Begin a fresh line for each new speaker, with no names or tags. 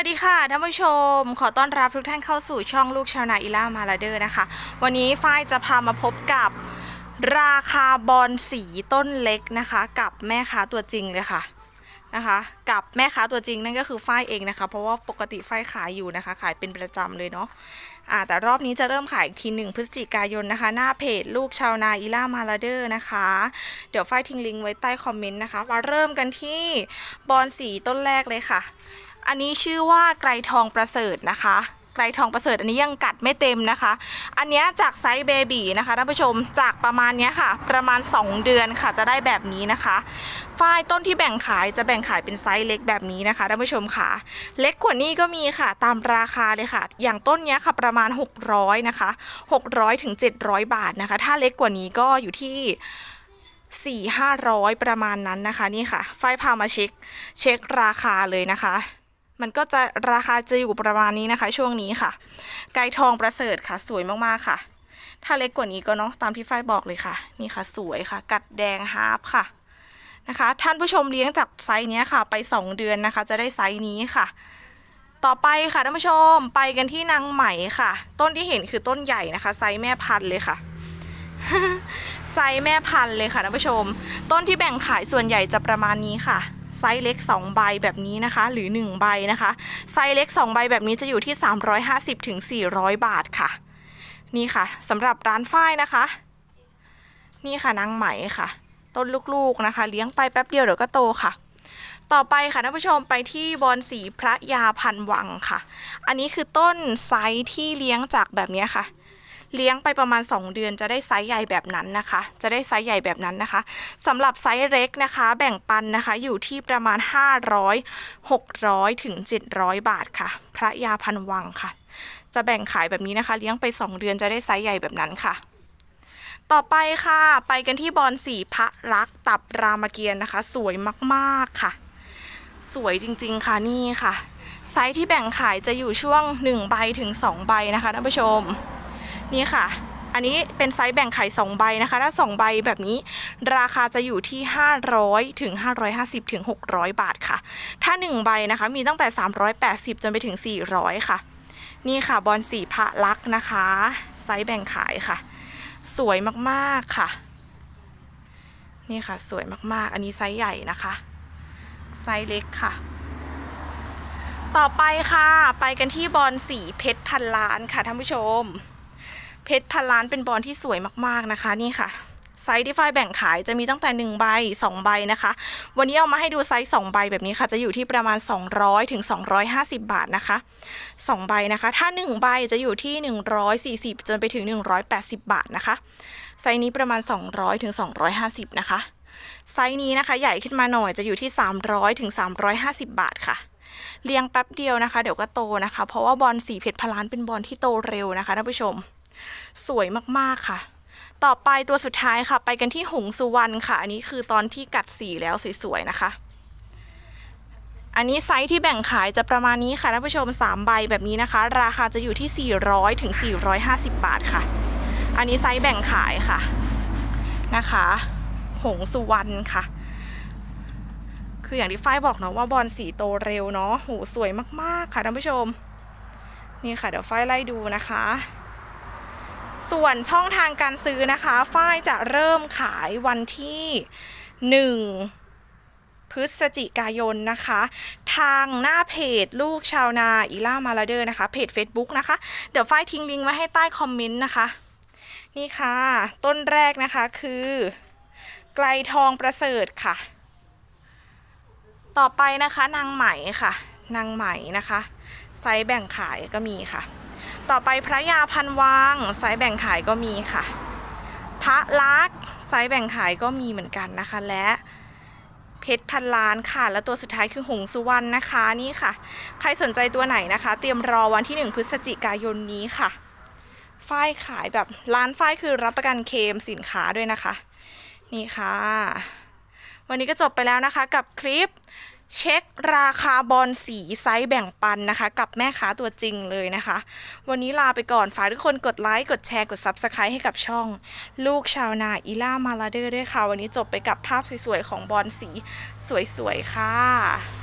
วัสดีค่ะท่านผู้ชม ขอต้อนรับทุกท่านเข้าสู่ช่องลูกชาวนาอิล่ามาลาเดอร์นะคะ วันนี้ฝ้ายจะพามาพบกับราคาบอลสีต้นเล็กนะคะ กับแม่ค้าตัวจริงเลยค่ะนะคะ กับแม่ค้าตัวจริงนั่นก็คือฝ้ายเองนะคะ เพราะว่าปกติฝ้ายขายอยู่นะคะ ขายเป็นประจำเลยเนาะอ่าแต่รอบนี้จะเริ่มขายอีกทีหนึ่งพฤศจิกายนนะคะ หน้าเพจลูกชาวนาอิล่ามาลาเดอร์นะคะ เดี๋ยวฝ้ายทิ้งลิงก์ไว้ใต้คอมเมนต์นะคะมาเริ่มกันที่บอลสีต้นแรกเลยค่ะ อันนี้ชื่อว่าไกรทองประเสริฐนะคะไกรทองประเสริฐอันนี้ยังกัดไม่เต็มนะคะ อันเนี้ยจากไซส์เบบีนะคะท่านผู้ชมจากประมาณเนี้ยค่ะ ประมาณ 2 เดือนค่ะจะได้แบบนี้นะคะฝ้ายต้นที่แบ่งขายจะแบ่งขายเป็นไซส์เล็กแบบนี้นะคะท่านผู้ชมค่ะ เล็กกว่านี้ก็มีค่ะตามราคาเลยค่ะ อย่างต้นเนี้ยค่ะประมาณ 600นะคะ600ถึง700 บาทนะคะ ถ้าเล็กกว่านี้ก็อยู่ที่สี่ห้าร้อยประมาณนั้นนะคะนี่ค่ะฝ้ายพามาเช็คเช็คราคาเลยนะคะ มันก็จะราคาจะอยู่ประมาณนี้นะคะ ช่วงนี้ค่ะ ไก่ทองประเสริฐค่ะ สวยมากๆค่ะ ถ้าเล็กกว่านี้ก็เนาะตามที่ฝ้ายบอกเลยค่ะ นี่ค่ะ สวยค่ะ กัดแดงฮาร์ปค่ะนะคะ ท่านผู้ชมเลี้ยงจากไซส์นี้ค่ะ ไป 2 เดือนนะคะ จะได้ไซส์นี้ค่ะ ต่อไปค่ะท่านผู้ชมไปกันที่นางไหมค่ะ ต้นที่เห็นคือต้นใหญ่นะคะ ไซส์แม่พันธุ์เลยค่ะไซส์แม่พันธุ์เลยค่ะท่านผู้ชม ต้นที่แบ่งขายส่วนใหญ่จะประมาณนี้ค่ะ ไซส์เล็ก 2 ใบแบบนี้นะคะ หรือ 1 ใบนะคะ ไซส์เล็ก 2 ใบแบบนี้จะอยู่ที่ 350ถึง400 บาทค่ะ นี่ค่ะสำหรับร้านฝ้ายนะคะ นี่ค่ะนางไหมค่ะ ต้นลูกๆนะคะ เลี้ยงไปแป๊บเดียวเดี๋ยวก็โตค่ะต่อไปค่ะท่านผู้ชมไปที่บอนสีพระยาพันวังค่ะ อันนี้คือต้นไซส์ที่เลี้ยงจากแบบนี้ค่ะ เลี้ยงไปประมาณ 2 เดือนจะได้ไซส์ใหญ่แบบนั้นนะคะ จะได้ไซส์ใหญ่แบบนั้นนะคะสำหรับไซส์เล็กนะคะ แบ่งปันนะคะอยู่ที่ประมาณ 500 600ถึง700 บาทค่ะ พระยาพันวังค่ะ จะแบ่งขายแบบนี้นะคะ เลี้ยงไป 2 เดือนจะได้ไซส์ใหญ่แบบนั้นค่ะต่อไปค่ะ ไปกันที่บอลสีพระรักตับรามเกียรตินะคะ สวยมากๆค่ะ สวยจริงๆค่ะนี่ค่ะ ไซส์ที่แบ่งขายจะอยู่ช่วง1ใบถึง2ใบนะคะท่านผู้ชม นี่ค่ะ อันนี้เป็นไซส์แบ่งขาย2ใบนะคะ ถ้า 2 ใบแบบนี้ ราคาจะอยู่ที่ 500 ถึง 550 ถึง 600 บาทค่ะ ถ้า 1 ใบนะคะ มีตั้งแต่ 380 จนไปถึง 400 ค่ะ นี่ค่ะบอลสีพระลักษณ์นะคะ ไซส์แบ่งขายค่ะ สวยมากๆค่ะ นี่ค่ะสวยมากๆ อันนี้ไซส์ใหญ่นะคะไซส์เล็กค่ะ ต่อไปค่ะ ไปกันที่บอลสีเพชรพันล้านค่ะท่านผู้ชม เพชรพันล้านเป็นบอลที่สวยมากๆนะคะนี่ค่ะไซส์ที่ฝ้ายแบ่งขายจะมีตั้งแต่ 1 ใบ 2 ใบนะคะ วันนี้เอามาให้ดูไซส์ 2 ใบแบบนี้ค่ะ จะอยู่ที่ประมาณ 200ถึง250 บาทนะคะ 2 ใบนะคะ ถ้า 1 ใบจะอยู่ที่ 140 จนไปถึง 180 บาทนะคะ ไซส์นี้ประมาณ 200ถึง250 นะคะ ไซส์นี้นะคะ ใหญ่ขึ้นมาหน่อยจะอยู่ที่ 300ถึง350 บาทค่ะ เลี้ยงแป๊บเดียวนะคะ เดี๋ยวก็โตนะคะ เพราะว่าบอลสีเพชรพลานเป็นบอลที่โตเร็วนะคะท่านผู้ชม สวยมากๆค่ะ ต่อไปตัวสุดท้ายค่ะ ไปกันที่หงสุวรรณค่ะ อันนี้คือตอนที่กัดสีแล้วสวยๆนะคะ อันนี้ไซส์ที่แบ่งขายจะประมาณนี้ค่ะท่านผู้ชม 3 ใบแบบนี้นะคะ ราคาจะอยู่ที่ 400ถึง450 บาทค่ะ อันนี้ไซส์แบ่งขายค่ะนะคะ หงสุวรรณค่ะคืออย่างที่ฝ้ายบอกเนาะว่าบอลสีโตเร็วเนาะโหสวยมาก ๆ ค่ะท่านผู้ชม นี่ค่ะเดี๋ยวฝ้ายไล่ดูนะคะ ส่วนช่องทางการซื้อนะคะฝ้ายจะเริ่มขายวันที่ 1 พฤศจิกายนนะคะ ทางหน้าเพจลูกชาวนาอีล่ามาลาเดอร์นะคะ เพจ Facebook นะคะ เดี๋ยวฝ้ายทิ้งลิงก์ไว้ให้ใต้คอมเมนต์นะคะ นี่ค่ะ ต้นแรกนะคะคือ ไกลทองประเสริฐค่ะ ต่อไปนะคะนางไหมค่ะ นางไหมนะคะ ไซส์แบ่งขายก็มีค่ะ ต่อไปพระยาพันวังไซส์แบ่งขายก็มีค่ะ พระลักษณ์ไซส์แบ่งขายก็มีเหมือนกันนะคะ และเพชรพันล้านค่ะ และตัวสุดท้ายคือหงสุวรรณนะคะนี่ค่ะ ใครสนใจตัวไหนนะคะ เตรียมรอวันที่ 1 พฤศจิกายนนี้ค่ะฝ้ายขายแบบร้านฝ้ายคือรับประกันเคมสินค้าด้วยนะคะ นี่ค่ะ วันนี้ก็จบไปแล้วนะคะกับคลิป เช็คราคาบอลสีไซส์แบ่งปันนะคะ กับแม่ค้าตัวจริงเลยนะคะ วันนี้ลาไปก่อนฝากทุกคนกดไลค์ กดแชร์ กด Subscribe ให้กับช่อง ลูกชาวนาอีล่ามาลาเดอร์ด้วยค่ะ วันนี้จบไปกับภาพสวยๆ ของบอลสีสวยๆ ค่ะ